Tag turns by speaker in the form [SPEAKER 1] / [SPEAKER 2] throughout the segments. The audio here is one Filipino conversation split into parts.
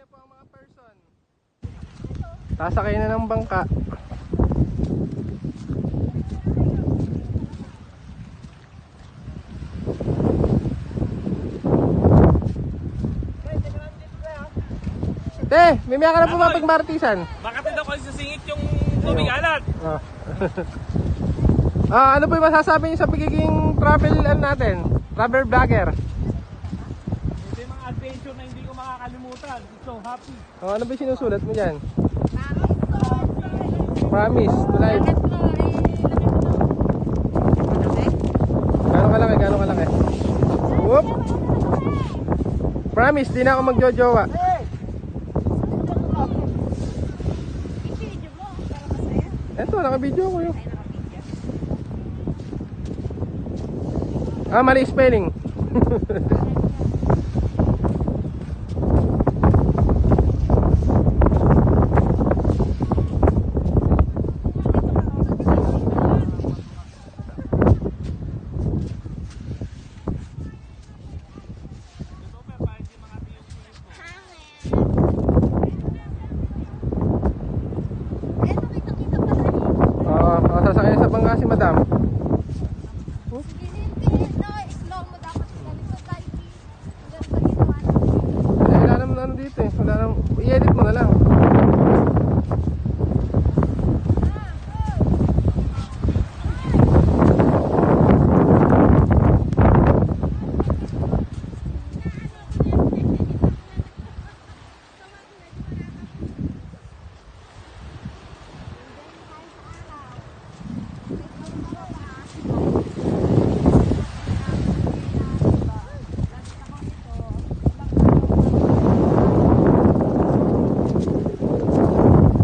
[SPEAKER 1] na po ang mga person. Sasakay na ng bangka. Te, may miya ka na mapagmartisan.
[SPEAKER 2] Bakit daw kasi sasingit yung tubig alat?
[SPEAKER 1] Ah. ah, ano po yung masasabi niyo sa pagiging travel ano natin? Travel vlogger.
[SPEAKER 2] Makakalimutan. So happy.
[SPEAKER 1] Oh, ano ba yung sinusulat mo diyan? Promise to life. Gano'ng kalaki, gano'ng kalaki? Whoop! Promise, di na ako magjojowa. Eto, naka-video ko yun. Ah, mali spelling.
[SPEAKER 2] Super, para hindi makati yung singit mo.
[SPEAKER 1] Oo, uh, si madam. Eh, wala naman ano dito eh. Wala naman, i-edit mo na lang.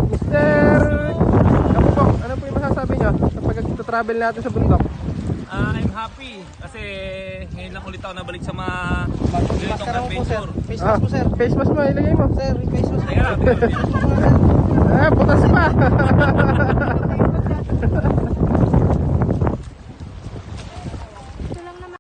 [SPEAKER 1] Mister! Ano po, ano po yung masasabi nyo sa pag-travel natin sa bundok?
[SPEAKER 2] Ah, I'm happy kasi ngayon lang ulit ako nabalik sa mga ganitong adventure.
[SPEAKER 3] Face
[SPEAKER 1] Ah,
[SPEAKER 3] mask po, sir.
[SPEAKER 1] Face mask mo, ilagay mo.
[SPEAKER 3] Sir, face mask.
[SPEAKER 2] Teka,
[SPEAKER 1] Ah, butas pa.